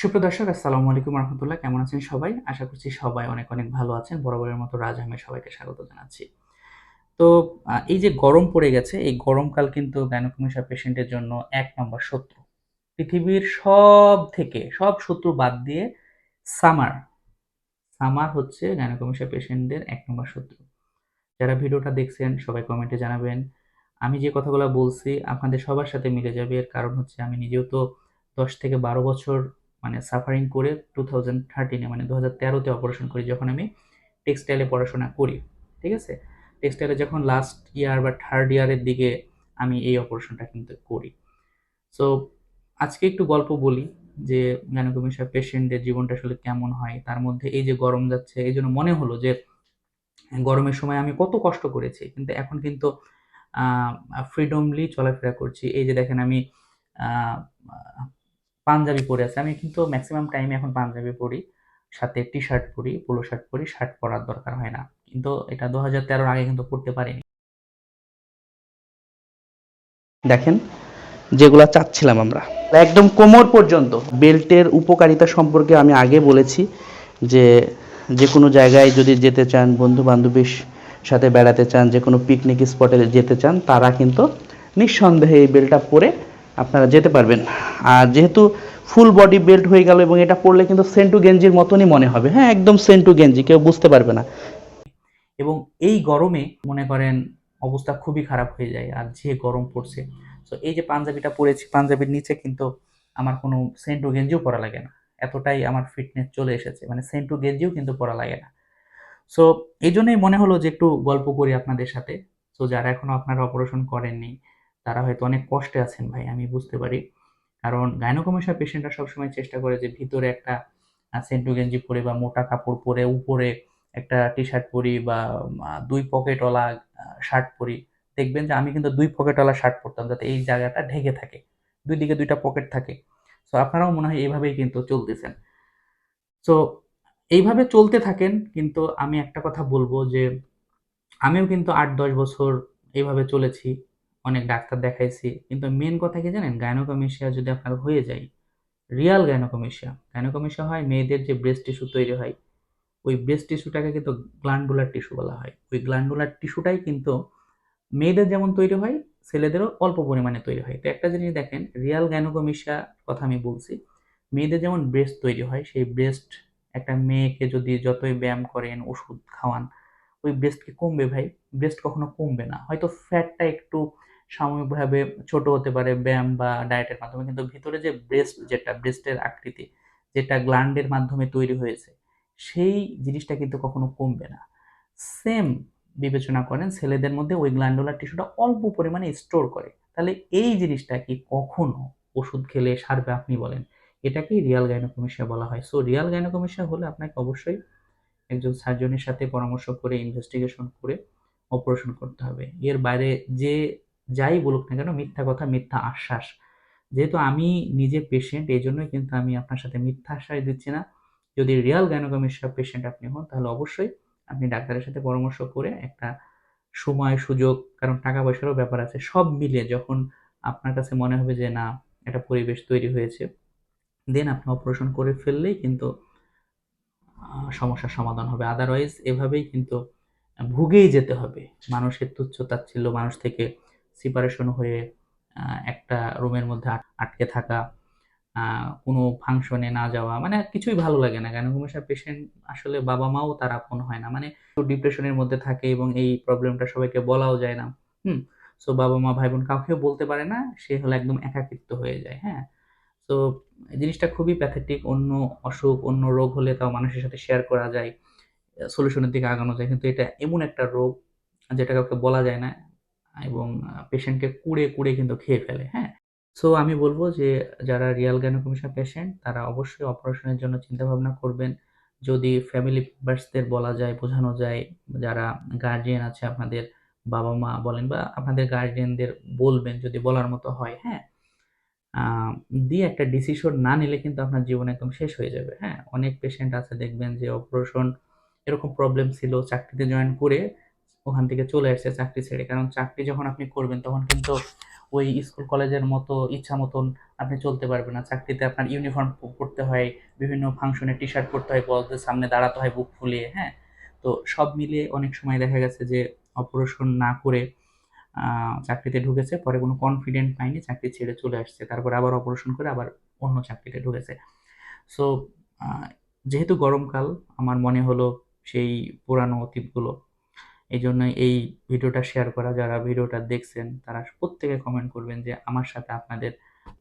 সুপ্রিয় দর্শক, আসসালামু আলাইকুম রহমতুল্লাহ। কেমন আছেন সবাই? আশা করছি সবাই অনেক অনেক ভালো আছেন। বরাবরের মতো রাজ আহমেদ সবাইকে স্বাগত জানাচ্ছি। তো এই যে গরম পড়ে গেছে, এই গরমকাল কিন্তু গাইনোকমিশা পেশেন্টের জন্য এক নম্বর শত্রু। পৃথিবীর সব থেকে সব শত্রু বাদ দিয়ে সামার। সামার হচ্ছে গাইনোকমিশা পেশেন্টদের এক নম্বর শত্রু। যারা ভিডিওটা দেখছেন, সবাই কমেন্টে জানাবেন। আমি যে কথাগুলো বলছি, আপনাদের সবার সাথে মিলে যাবে। এর কারণ হচ্ছে, আমি নিজেও তো দশ থেকে বারো বছর মানে সাফারিং করে টু থাউজেন্ড থার্টিনে মানে দু হাজার তেরোতে অপারেশন করি, যখন আমি টেক্সটাইলে পড়াশোনা করি, ঠিক আছে? টেক্সটাইলে যখন লাস্ট ইয়ার বা থার্ড ইয়ারের দিকে আমি এই অপারেশনটা কিন্তু করি। সো আজকে একটু গল্প বলি যে গ্যানোকমিশা পেশেন্টদের জীবনটা আসলে কেমন হয়, তার মধ্যে এই যে গরম যাচ্ছে, এই জন্য মনে হলো যে গরমের সময় আমি কত কষ্ট করেছি, কিন্তু এখন কিন্তু ফ্রিডমলি চলাফেরা করছি। এই যে দেখেন আমি পাঞ্জাবি পরে আছি। আমি কিন্তু ম্যাক্সিমাম টাইমে এখন পাঞ্জাবি পরি, সাথে টি শার্ট পরি পোলো শার্ট পরি শার্ট পরার দরকার হয় না। কিন্তু এটা দু হাজার তেরোর আগে কিন্তু পড়তে পারিনি। দেখেন, যেগুলো চাচ্ছিলাম আমরা। একদম কোমর পর্যন্ত। বেল্টের উপকারিতা সম্পর্কে আমি আগে বলেছি যে যে কোনো জায়গায় যদি যেতে চান বন্ধু বান্ধবীর সাথে বেড়াতে চান যে কোনো পিকনিক স্পটে যেতে চান, তারা কিন্তু নিঃসন্দেহে এই বেল্টটা পরে আপনারা যেতে পারবেন। আর যেহেতু ফুল বডি বেল্ট হয়ে গেল এবং এটা পরলে কিন্তু সেন্টু গেঞ্জির মতনই মনে হবে। হ্যাঁ একদম সেন্টু গেঞ্জি, কেউ বুঝতে পারবে না। এবং এই গরমে মনে করেন অবস্থা খুবই খারাপ হয়ে যায়, আর যে গরম পড়ছে। তো এই যে পাঞ্জাবিটা পরেছি, পাঞ্জাবির নিচে কিন্তু আমার কোনো সেন্টু গেঞ্জিও পরা লাগে না। এতটাই আমার ফিটনেস চলে এসেছে মানে সেন্টু গেঞ্জিও কিন্তু পরা লাগে না। সো এই জন্যই মনে হলো যে একটু গল্প করি আপনাদের সাথে। তো যারা এখনও আপনারা অপারেশন করেননি তারা হয়তো অনেক কষ্টে আছেন ভাই, আমি বুঝতে পারি। কারণ গাইনোকমেশা পেশেন্টরা সবসময় চেষ্টা করে যে ভিতরে একটা সেন্টু গেঞ্জি পরে বা মোটা কাপড় পরে, উপরে একটা টি শার্ট পরি বা দুই পকেটওয়ালা শার্ট পরি। দেখবেন যে আমি কিন্তু দুই পকেটওয়ালা শার্ট পরতাম যাতে এই জায়গাটা ঢেকে থাকে, দুই দিকে দুইটা পকেট থাকে। সো আপনারাও মনে হয় এইভাবেই কিন্তু চলতেছেন। সো এইভাবে চলতে থাকেন, কিন্তু আমি একটা কথা বলব যে, আমিও কিন্তু আট দশ বছর এইভাবে চলেছি। অনেক ডাক্তার দেখাইছি। কিন্তু মেন কথা কি জানেন? গাইনোকমেশিয়া যদি আপনার হয়ে যায় রিয়াল গাইনোকমেশিয়া গাইনোকমেশিয়া হয় মেয়েদের যে ব্রেস্ট টিস্যু তৈরি হয়, ওই ব্রেস্ট টিস্যুটাকে কিন্তু গ্ল্যান্ডুলার টিস্যু বলা হয়। ওই গ্ল্যান্ডুলার টিস্যুটাই কিন্তু মেয়েদের যেমন তৈরি হয়, ছেলেদেরও অল্প পরিমাণে তৈরি হয়। তো একটা জিনিস দেখেন রিয়াল গ্যানোকমিশা কথা আমি বলছি, মেয়েদের যেমন ব্রেস্ট তৈরি হয়, সেই ব্রেস্ট একটা মেয়েকে যদি যতই ব্যায়াম করেন, ওষুধ খাওয়ান, ওই ব্রেস্ট কি কমবে ভাই ব্রেস্ট কখনো কমবে না। হয়তো ফ্যাটটা একটু সাময়িকভাবে ছোট হতে পারে ব্যায়াম বা ডায়েটের মাধ্যমে, কিন্তু ভিতরে যে ব্রেস্ট, যেটা ব্রেস্টের আকৃতি, যেটা গ্ল্যান্ডের মাধ্যমে তৈরি হয়েছে, সেই জিনিসটা কিন্তু কখনো কমবে না। সেম বিবেচনা করেন ছেলেদের মধ্যে ওই গ্ল্যান্ডুলার টিস্যুটা অল্প পরিমাণে স্টোর করে। তাহলে এই জিনিসটা কি কখনো ওষুধ খেলে সারবে আপনি বলেন? এটাকেই রিয়াল গাইনোকমিশিয়া বলা হয়। সো রিয়াল গাইনোকমিশিয়া হলে আপনাকে অবশ্যই একজন সার্জনের সাথে পরামর্শ করে, ইনভেস্টিগেশন করে অপারেশন করতে হবে। এর বাইরে যে যাই বলুক না কেন মিথ্যা কথা মিথ্যা আশ্বাস। যেহেতু আমি নিজে পেশেন্ট এই জন্যই কিন্তু আমি আপনার সাথে মিথ্যা আশ্বাস দিচ্ছি না। যদি রিয়াল গাইনোকমিশিয়া পেশেন্ট আপনি হন তাহলে অবশ্যই আপনি ডাক্তারের সাথে পরামর্শ করে একটা সময় সুযোগ কারণ টাকা পয়সারও ব্যাপার আছে সব মিলিয়ে যখন আপনার কাছে মনে হবে যে না একটা পরিবেশ তৈরি হয়েছে দেন আপনি অপারেশন করে ফেললেই কিন্তু সমস্যার সমাধান হবে। আদারওয়াইজ এভাবেই কিন্তু ভুগেই যেতে হবে। মানুষের তুচ্ছ তাচ্ছিল্য মানুষ থেকে সিপারেশন হয়ে একটা রুমের মধ্যে আট- আটকে থাকা কোনো ফাংশনে না যাওয়া মানে কিছুই ভালো লাগে না। কেন গাইনোকমিশা পেশেন্ট আসলে বাবা মাও তার আপন হয় না। মানে ডিপ্রেশনের মধ্যে থাকে এবং এই প্রবলেমটা সবাইকে বলাও যায় না। হুম? সো বাবা মা ভাই বোন কাউকেও বলতে পারে না, সে হলো একদম একাকিত্ব হয়ে যায় হ্যাঁ? তো জিনিসটা খুবই প্যাথেটিক অন্য অসুখ, অন্য রোগ হলে তাও মানুষের সাথে শেয়ার করা যায় সলিউশনের দিকে আগানো যায়। কিন্তু এটা এমন একটা রোগ, যেটা কাউকে বলা যায় না। এবং পেশেন্টকে কুড়ে কুড়ে কিন্তু খেয়ে ফেলে হ্যাঁ? সো আমি বলব যে, যারা রিয়াল গ্যানোকমিশা পেশেন্ট তারা অবশ্যই অপারেশনের জন্য চিন্তা ভাবনা করবেন। যদি ফ্যামিলি মেম্বার্সদের বলা যায়, বোঝানো যায়, যারা গার্জিয়ান আছে আপনাদের বাবা মা বলেন বা আপনাদের গার্জিয়ানদের বলবেন, যদি বলার মতো হয় হ্যাঁ? দিয়ে একটা ডিসিশন না নিলে কিন্তু আপনার জীবন একদম শেষ হয়ে যাবে হ্যাঁ? অনেক পেশেন্ট আছে দেখবেন যে অপারেশন এরকম প্রবলেম ছিল, চাকরিতে জয়েন করে ওখান থেকে চলে আসছে চাকরি ছেড়ে, কারণ চাকরি যখন আপনি করবেন তখন কিন্তু ওই স্কুল, কলেজের মতো ইচ্ছা মতন আপনি চলতে পারবেন না। চাকরিতে আপনার ইউনিফর্ম পরতে হয়, বিভিন্ন ফাংশনে টি শার্ট পরতে হয় বলদের সামনে দাঁড়াতে হয়, বুক ফুলিয়ে হ্যাঁ? তো সব মিলিয়ে অনেক সময় দেখা গেছে যে অপারেশন না করে চাকরিতে ঢুকেছে, পরে কোনো কনফিডেন্ট পায়নি, চাকরি ছেড়ে চলে আসছে। তারপর আবার অপারেশন করে আবার অন্য চাকরিতে ঢুকেছে। সো যেহেতু গরমকাল, আমার মনে হলো সেই পুরানো অতীতগুলো এই জন্য এই ভিডিওটা শেয়ার করা। যারা ভিডিওটা দেখছেন, তারা প্রত্যেকে কমেন্ট করবেন যে আমার সাথে আপনাদের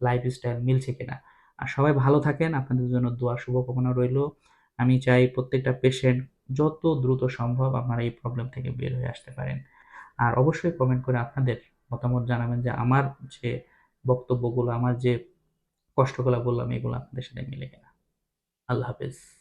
লাইফস্টাইল মিলছে কিনা। আর সবাই ভালো থাকেন, আপনাদের জন্য দোয়া, শুভকামনা রইল। আমি চাই প্রত্যেকটা পেশেন্ট যত দ্রুত সম্ভব আপনারা এই প্রবলেম থেকে বের হয়ে আসতে পারেন। আর অবশ্যই কমেন্ট করে আপনাদের মতামত জানাবেন যে আমার যে বক্তব্যগুলো, আমার যে কষ্টগুলো বললাম, এগুলো আপনাদের সাথে মিলে কিনা। আল্লাহ হাফেজ।